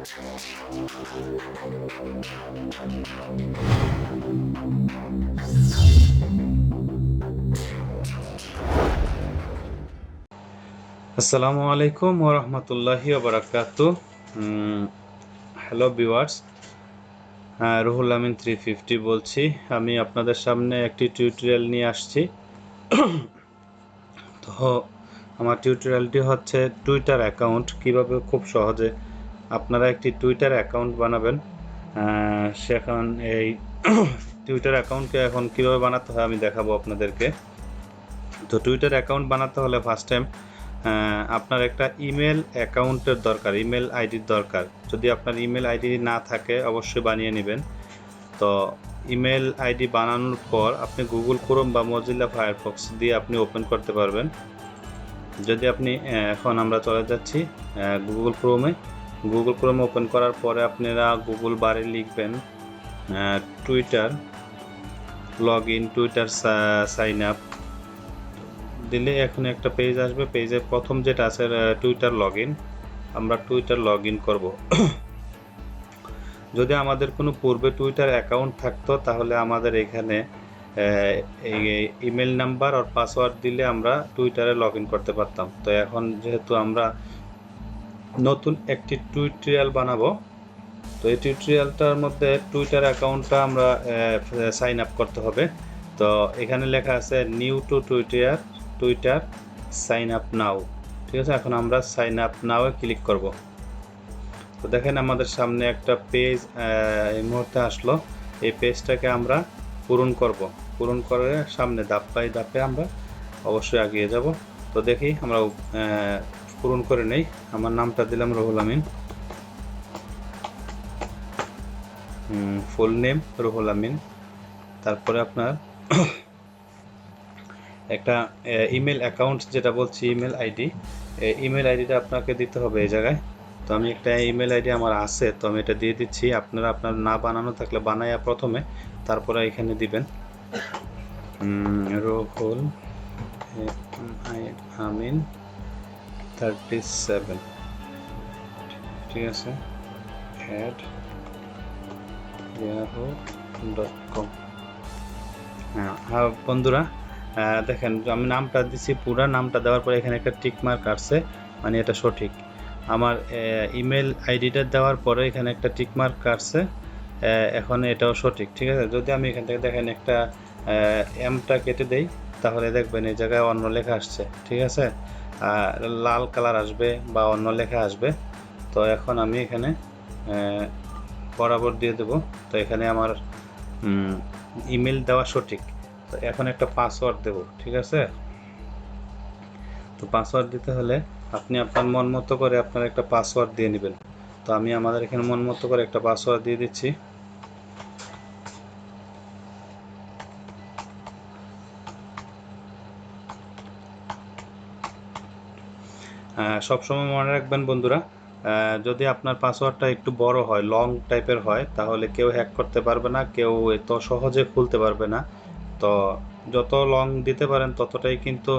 আসসালামু আলাইকুম ওরহমতুল্লাহি ওবরাকাত hello viewers Ruhul Amin three fifty বলছি। আমি আপনাদের সামনে একটি টিউটোরিয়াল নিয়ে আসছি। তো আমার টিউটোরিয়ালটি হচ্ছে টুইটার অ্যাকাউন্ট কীভাবে খুব সহজে আপনারা একটি টুইটার অ্যাকাউন্ট বানাবেন। সেখান এই টুইটার অ্যাকাউন্টকে এখন কীভাবে বানাতে হয় আমি দেখাবো আপনাদেরকে। তো টুইটার অ্যাকাউন্ট বানাতে হলে ফার্স্ট টাইম আপনার একটা ইমেল অ্যাকাউন্টের দরকার ইমেল আইডির দরকার। যদি আপনার ইমেল আইডি না থাকে, অবশ্যই বানিয়ে নেবেন। তো ইমেল আইডি বানানোর পর আপনি গুগল ক্রোম বা মজিলা ফায়ারফক্স দিয়ে আপনি ওপেন করতে পারবেন। যদি আপনি এখন আমরা চলে যাচ্ছি গুগল ক্রোমে গুগল ক্রোম ওপেন করার পরে আপনারা গুগল বারে লিখবেন Twitter log in Twitter sign up দিলে এখন একটা পেজ আসবে পেজে প্রথম যেটা আছে টুইটার লগ ইন আমরা টুইটার লগ ইন করব। যদি আমাদের কোনো পূর্বে টুইটার অ্যাকাউন্ট থাকতো, তাহলে আমাদের এখানে ইমেল নাম্বার আর পাসওয়ার্ড দিলে আমরা টুইটারে লগ ইন করতে পারতাম। তো এখন যেহেতু আমরা নতুন একটি টুইটোরিয়াল বানাবো। তো এই টিউটোরিয়ালটার মধ্যে টুইটার অ্যাকাউন্টটা আমরা সাইন আপ করতে হবে। তো এখানে লেখা আছে new to Twitter Twitter sign up now ঠিক আছে? এখন আমরা সাইন আপ নাও ক্লিক করব। তো দেখেন আমাদের সামনে একটা পেজ এই মুহূর্তে আসলো। এই পেজটাকে আমরা পূরণ করব। পূরণ করে সামনে ধাপ বাই ধাপে আমরা অবশ্যই এগিয়ে যাব। তো দেখি আমরা পূরণ করে নেই। আমার নামটা দিলাম রহুল আমিন। Full name Ruhul Amin. তারপরে আপনার একটা ইমেল অ্যাকাউন্ট যেটা বলছি ইমেল আইডি ইমেল আইডিটা আপনাকে দিতে হবে এই জায়গায়। তো আমি একটা ইমেল আইডি আমার আছে, তো আমি এটা দিয়ে দিচ্ছি। আপনারা আপনার না বানানো থাকলে বানাইয়া প্রথমে, তারপরে এখানে দিবেন। রুহুল আমিন। থার্টি সেভেন ঠিক আছে অ্যাড ডট কম হ্যাঁ বন্ধুরা দেখেন, আমি নামটা দিচ্ছি পুরো, নামটা দেওয়ার পরে এখানে একটা টিক মার্ক আসছে মানে এটা সঠিক। আমার ইমেল আইডিটা দেওয়ার পরে এখানে একটা টিক মার্ক কাটছে এখন এটাও সঠিক, ঠিক আছে? যদি আমি এখান থেকে দেখেন একটা এমটা কেটে দেই তাহলে দেখবেন এই জায়গায় অন্য লেখা আসছে, ঠিক আছে? লাল কালার আসবে বা অন্য লেখা আসবে। তো এখন আমি এখানে বরাবর দিয়ে দেবো। তো এখানে আমার ইমেল দেওয়া সঠিক। তো এখন একটা পাসওয়ার্ড দেব, ঠিক আছে? তো পাসওয়ার্ড দিতে হলে আপনি আপনার মন মতো করে আপনার একটা পাসওয়ার্ড দিয়ে নেবেন। তো আমি আমাদের এখানে মন মতো করে একটা পাসওয়ার্ড দিয়ে দিচ্ছি। সবসময় মনে রাখবেন বন্ধুরা যদি আপনার পাসওয়ার্ডটা একটু বড় হয় লং টাইপের হয়, তাহলে কেউ হ্যাক করতে পারবে না, কেউ এত সহজে খুলতে পারবে না। তো যত লং দিতে পারেন, ততটাই কিন্তু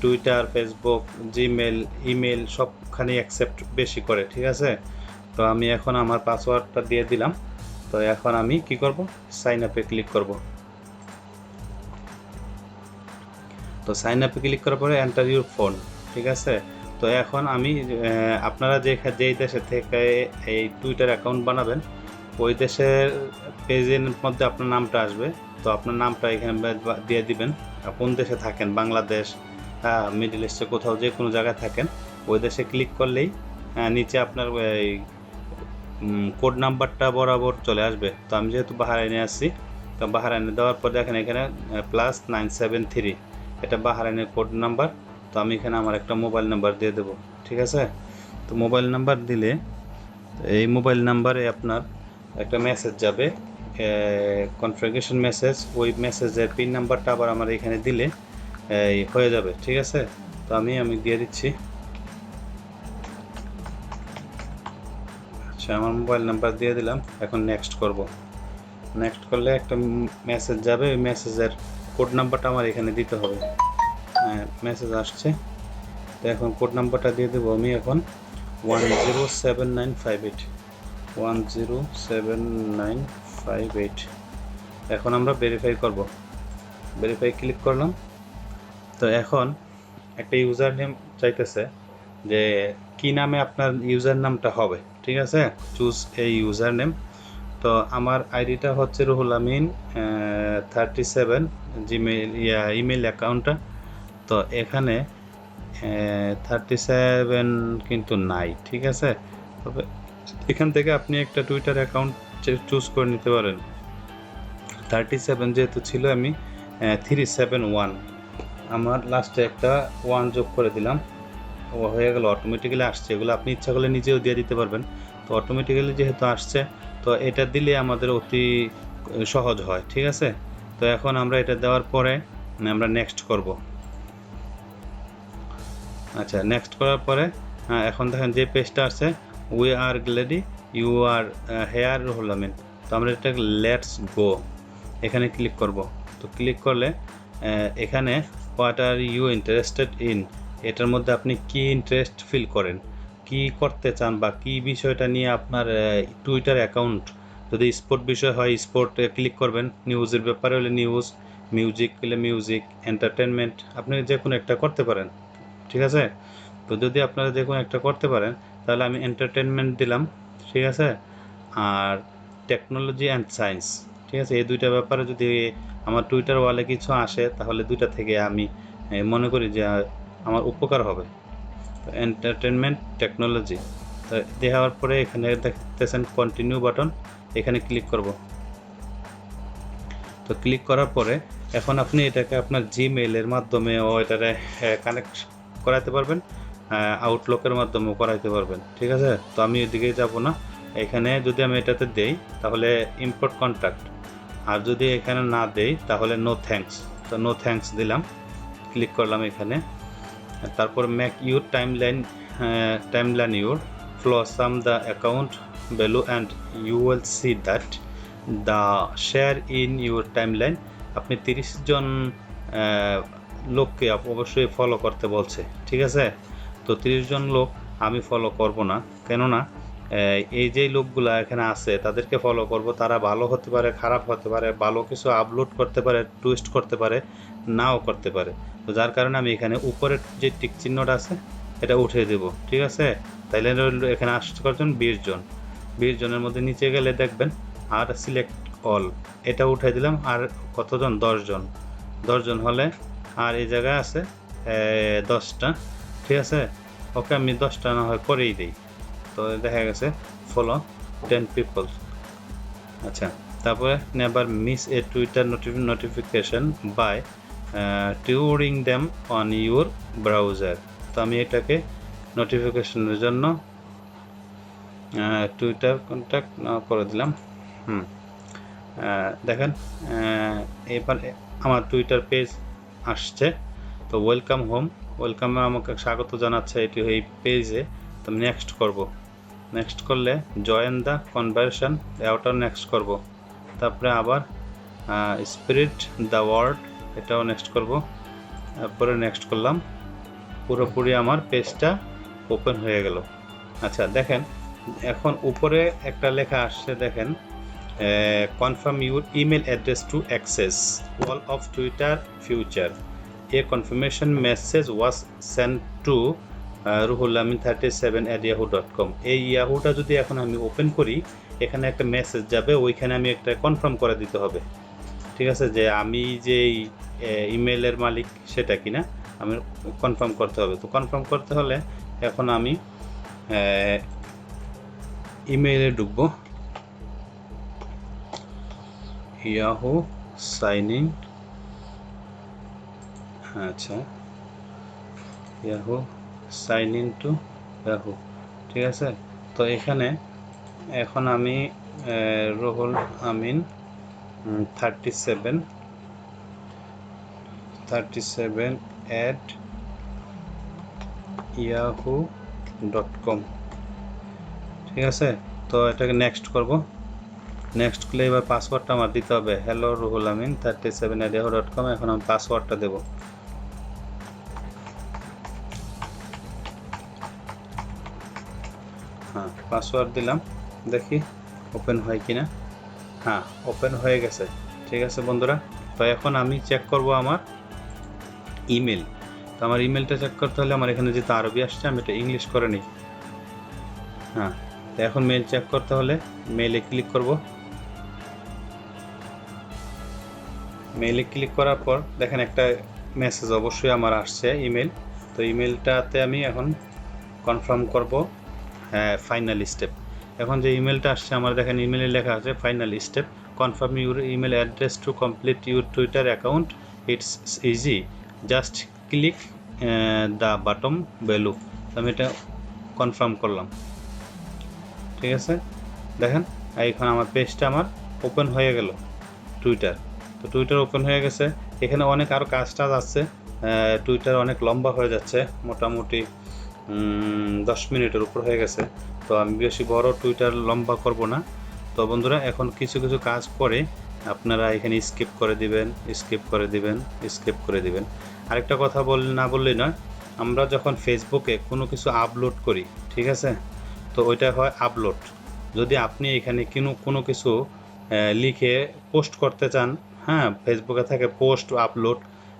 টুইটার ফেসবুক জিমেল ইমেল সবখানে অ্যাকসেপ্ট বেশি করে, ঠিক আছে? তো আমি এখন আমার পাসওয়ার্ডটা দিয়ে দিলাম। তো এখন আমি কি করব? সাইন আপে ক্লিক করব। তো সাইন আপে ক্লিক করার পরে এন্টার ইউর ফোন ঠিক আছে? তো এখন আমি আপনারা যে যেই দেশে থেকে এই টুইটার অ্যাকাউন্ট বানাবেন, ওই দেশের পেজের মধ্যে আপনার নামটা আসবে। তো আপনার নামটা এখানে দিয়ে দিবেন। কোন দেশে থাকেন, বাংলাদেশ মিডল ইস্টে কোথাও যে কোনো জায়গায় থাকেন, ওই দেশে ক্লিক করলেই নিচে আপনার এই কোড নাম্বারটা বরাবর চলে আসবে। তো আমি যেহেতু বাহারাইনে আসছি তো বাহারাইনে দেওয়ার পর দেখেন এখানে প্লাস নাইন সেভেন থ্রি এটা বাহারাইনের কোড নাম্বার তো আমি এখানে আমার একটা মোবাইল নাম্বার দিয়ে দেবো, ঠিক আছে? তো মোবাইল নাম্বার দিলে, এই মোবাইল নাম্বারে আপনার একটা মেসেজ যাবে কনফিগারেশন মেসেজ ওই মেসেজের পিন নাম্বারটা আবার আমার এখানে দিলে, এই, হয়ে যাবে, ঠিক আছে? তো আমি আমি দিয়ে দিচ্ছি। আচ্ছা আমার মোবাইল নাম্বার দিয়ে দিলাম, এখন নেক্সট করব। নেক্সট করলে একটা মেসেজ যাবে, ওই মেসেজের কোড নাম্বারটা আমার এখানে দিতে হবে। মেসেজ আসছে। তো এখন কোড নাম্বারটা দিয়ে দেবো আমি এখন one zero seven nine five eight one zero seven nine five eight এখন আমরা ভেরিফাই করব। ভেরিফাই ক্লিক করলাম। তো এখন একটা ইউজার নেম চাইতেছে যে কি নামে আপনার ইউজার নামটা হবে, ঠিক আছে? চুজ এই ইউজার নেম তো আমার আইডিটা হচ্ছে Ruhul Amin thirty seven Gmail ইয়া ইমেল অ্যাকাউন্টটা তো এখানে থার্টি সেভেন কিন্তু নাই, ঠিক আছে? তবে এখান থেকে আপনি একটা টুইটার অ্যাকাউন্ট চুজ করে নিতে পারেন। থার্টি সেভেন যেহেতু ছিল আমি থ্রি সেভেন ওয়ান আমার লাস্টে একটা ওয়ান যোগ করে দিলাম, ও হয়ে গেল অটোমেটিক্যালি আসছে। এগুলো আপনি ইচ্ছা করলে নিজেও দিয়ে দিতে পারবেন। তো অটোমেটিক্যালি যেহেতু আসছে, তো এটা দিলে আমাদের অতি সহজ হয়, ঠিক আছে? তো এখন আমরা এটা দেওয়ার পরে, আমরা নেক্সট করব। আচ্ছা নেক্সট করার পরে এখন দেখেন যে পেজটা আছে we are glad you are here Ruhul তো আমরা এটা লেটস গো এখানে ক্লিক করব। তো ক্লিক করলে এখানে what are you interested in এটার মধ্যে আপনি কি ইন্টারেস্ট ফিল করেন? কি করতে চান বা কি বিষয়টা নিয়ে আপনার টুইটার অ্যাকাউন্ট যদি স্পোর্ট বিষয় হয় স্পোর্টে ক্লিক করবেন। নিউজের ব্যাপারে হলে নিউজ মিউজিক হলে মিউজিক এন্টারটেনমেন্ট আপনি যে কোনো একটা করতে পারেন। ঠিক আছে? তো যদি আপনারা কোনো একটা করতে পারেন, তাহলে আমি এন্টারটেনমেন্ট দিলাম, ঠিক আছে? আর টেকনোলজি অ্যান্ড সায়েন্স ঠিক আছে? এই দুইটা ব্যাপারে যদি আমার টুইটার ওয়ালে কিছু আসে, তাহলে দুইটা থেকে আমি মনে করি যে আমার উপকার হবে। তো এন্টারটেনমেন্ট টেকনোলজি তো দেওয়ার পরে এখানে দেখতেছেন কন্টিনিউ বাটন এখানে ক্লিক করব। তো ক্লিক করার পরে, এখন আপনি এটাকে আপনার জিমেইলের মাধ্যমে ও এটারে কানেক্ট করাতে পারবেন আউটলুকের মাধ্যমেও করাইতে পারবেন, ঠিক আছে? তো আমি এদিকে যাব না। এখানে যদি আমি এটাতে দেই, তাহলে ইম্পোর্ট কন্ট্রাক্ট আর যদি এখানে না দেই, তাহলে নো থ্যাঙ্কস তো নো থ্যাঙ্কস দিলাম ক্লিক করলাম এখানে। তারপর make your timeline timeline your flow some the account value and you will see that the share in your timeline আপনি তিরিশ জন লোককে অবশ্যই ফলো করতে বলছে, ঠিক আছে? তো তিরিশ জন লোক আমি ফলো করব না, কেননা এই যে লোকগুলা এখানে আছে, তাদেরকে ফলো করব। তারা ভালো হতে পারে, খারাপ হতে পারে, ভালো কিছু আপলোড করতে পারে টুইস্ট করতে পারে, নাও করতে পারে। তো যার কারণে আমি এখানে উপরের যে টিক চিহ্নটা আছে, এটা উঠিয়ে দেব, ঠিক আছে? তাইলে এখানে আসতে কজন বিশ জন। বিশ জনের মধ্যে নিচে গেলে দেখবেন, আর সিলেক্ট অল এটা উঠাই দিলাম, আর কতজন? দশজন দশজন হলে আর এই জায়গায় আছে দশটা। ঠিক আছে? ওকে আমি দশটা না হয় করেই দিই। তো দেখা গেছে ফলো টেন পিপল আচ্ছা তারপরে never miss a Twitter notification by turning them on your browser তো আমি এটাকে নোটিফিকেশনের জন্য টুইটার কন্ট্যাক্ট করে দিলাম। হুম। দেখেন এবার আমার টুইটার পেজ আসছে। তো ওয়েলকাম হোম ওয়েলকামে আমাকে স্বাগত জানাচ্ছে এটি এই পেজে তো নেক্সট করব। নেক্সট করলে জয়েন দ্য কনভারশন এটাও নেক্সট করব। তারপরে আবার স্পিরিট দ্য ওয়ার্ড এটাও নেক্সট করব। তারপরে নেক্সট করলাম। পুরোপুরি আমার পেজটা ওপেন হয়ে গেল। আচ্ছা দেখেন, এখন উপরে একটা লেখা আসছে, দেখেন। Confirm your email address to access all of Twitter future a confirmation message was send to Ruhul Amin thirty seven at Yahoo dot com এই ইয়াহুটা যদি এখন আমি ওপেন করি, এখানে একটা মেসেজ যাবে, ওইখানে আমি একটা কনফার্ম করে দিতে হবে। ঠিক আছে? যে আমি যে ইমেলের মালিক সেটা কিনা, আমি কনফার্ম করতে হবে। তো কনফার্ম করতে হলে এখন আমি ইমেইলে ঢুকবো। ইয়াহু সাইন ইন আচ্ছা। Yahoo sign in to Yahoo ঠিক আছে? তো এখানে এখন আমি Ruhul Amin thirty seven thirty seven at Yahoo dot com ঠিক আছে? তো এটাকে নেক্সট করব। নেক্সট করলে এবার পাসওয়ার্ডটা আমার দিতে হবে। Hello Ruhul Amin thirty seven Yahoo dot com এখন আমি পাসওয়ার্ডটা দেবো। হ্যাঁ পাসওয়ার্ড দিলাম। দেখি ওপেন হয় কি না হ্যাঁ ওপেন হয়ে গেছে। ঠিক আছে বন্ধুরা, তো এখন আমি চেক করব আমার ইমেল তো আমার ইমেলটা চেক করতে হলে আমার এখানে যেহেতু আরবি আসছে, আমি এটা ইংলিশ করে নিই। হ্যাঁ তো এখন মেল চেক করতে হলে মেলে ক্লিক করব। মেলে ক্লিক করার পর, দেখেন একটা মেসেজ অবশ্যই আমার আসছে ইমেল তো ইমেলটাতে আমি এখন কনফার্ম করব হ্যাঁ ফাইনাল স্টেপ এখন যে ইমেলটা আসছে, আমার দেখেন ইমেলে লেখা আছে final step confirm your email address to complete your Twitter account it's easy just click the button value আমি এটা কনফার্ম করলাম। ঠিক আছে? দেখেন, এখন আমার পেজটা আমার ওপেন হয়ে গেল টুইটার তো টুইটার ওপেন হয়ে গেছে। এখানে অনেক আরও কাজ টাজ আছে। টুইটার অনেক লম্বা হয়ে যাচ্ছে। মোটামুটি দশ মিনিটের উপর হয়ে গেছে। তো আমি বেশি বড় টুইটার লম্বা করব না। তো বন্ধুরা, এখন কিছু কিছু কাজ করে আপনারা এখানে স্কিপ করে দিবেন স্কিপ করে দিবেন স্কিপ করে দিবেন। আরেকটা কথা বল, না বললেই নয়। আমরা যখন ফেসবুকে কোনো কিছু আপলোড করি, ঠিক আছে? তো ওইটা হয় আপলোড যদি আপনি এখানে কোনো কোনো কিছু লিখে পোস্ট করতে চান হ্যাঁ ফেসবুকে থাকে পোস্ট আপলোড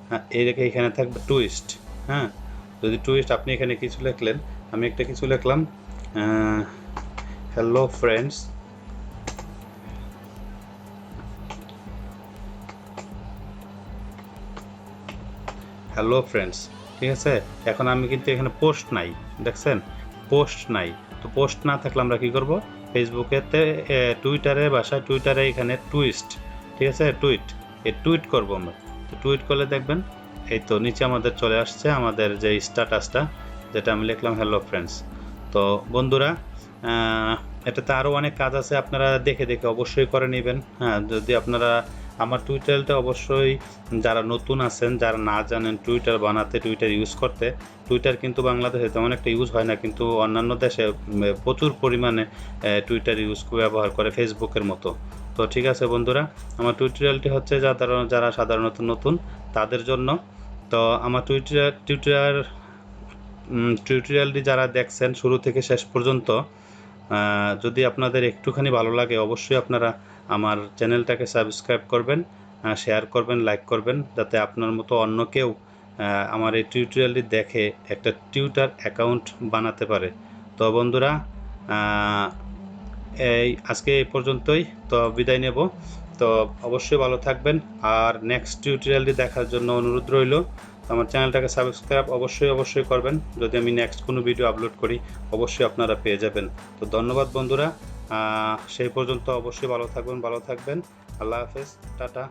হ্যাঁ এই রেখে এখানে থাকবে টুইস্ট হ্যাঁ যদি টুইস্ট আপনি এখানে কিছু লিখলেন, আমি একটা কিছু লিখলাম হ্যালো ফ্রেন্ডস হ্যালো ফ্রেন্ডস ঠিক আছে? এখন আমি কিন্তু এখানে পোস্ট নাই, দেখছেন? পোস্ট নাই, তো পোস্ট না থাকলে আমরা কি করব? ফেসবুকেতে টুইটারে বাসায় টুইটারে এখানে টুইস্ট ঠিক আছে টুইট এই টুইট করব আমরা। তো টুইট করলে দেখবেন, এই তো নিচে আমাদের চলে আসছে আমাদের যে স্ট্যাটাসটা যেটা আমি লিখলাম হ্যালো ফ্রেন্ডস তো বন্ধুরা এটাতে আরও অনেক কাজ আছে, আপনারা দেখে দেখে অবশ্যই করে নেবেন। হ্যাঁ যদি আপনারা আমার টুইটারটা অবশ্যই যারা নতুন আছেন, যারা না জানেন টুইটার বানাতে টুইটার ইউজ করতে টুইটার কিন্তু বাংলাদেশে তেমন একটা ইউজ হয় না, কিন্তু অন্যান্য দেশে প্রচুর পরিমাণে টুইটার ইউজ ব্যবহার করে ফেসবুকের মতো। তো ঠিক আছে বন্ধুরা, আমার টিউটোরিয়ালটি হচ্ছে যারা যারা সাধারণত নতুন, তাদের জন্য। তো আমার টুইটার টুইটার টিউটোরিয়ালটি যারা দেখছেন, শুরু থেকে শেষ পর্যন্ত যদি আপনাদের একটুখানি ভালো লাগে, অবশ্যই আপনারা আমার চ্যানেলটাকে সাবস্ক্রাইব করবেন শেয়ার করবেন লাইক করবেন, যাতে আপনার মতো অন্য কেউ আমার এই টিউটোরিয়ালটি দেখে একটা টিউটার অ্যাকাউন্ট বানাতে পারে। তো বন্ধুরা এই আজকে এই পর্যন্তই। তো বিদায় নেব। তো অবশ্যই ভালো থাকবেন। আর নেক্সট টিউটোরিয়ালটি দেখার জন্য অনুরোধ রইল। আমার চ্যানেলটাকে সাবস্ক্রাইব অবশ্যই অবশ্যই করবেন। যদি আমি নেক্সট কোনো ভিডিও আপলোড করি, অবশ্যই আপনারা পেয়ে যাবেন। তো ধন্যবাদ বন্ধুরা। সেই পর্যন্ত অবশ্যই ভালো থাকবেন ভালো থাকবেন। আল্লাহ হাফেজ। টাটা।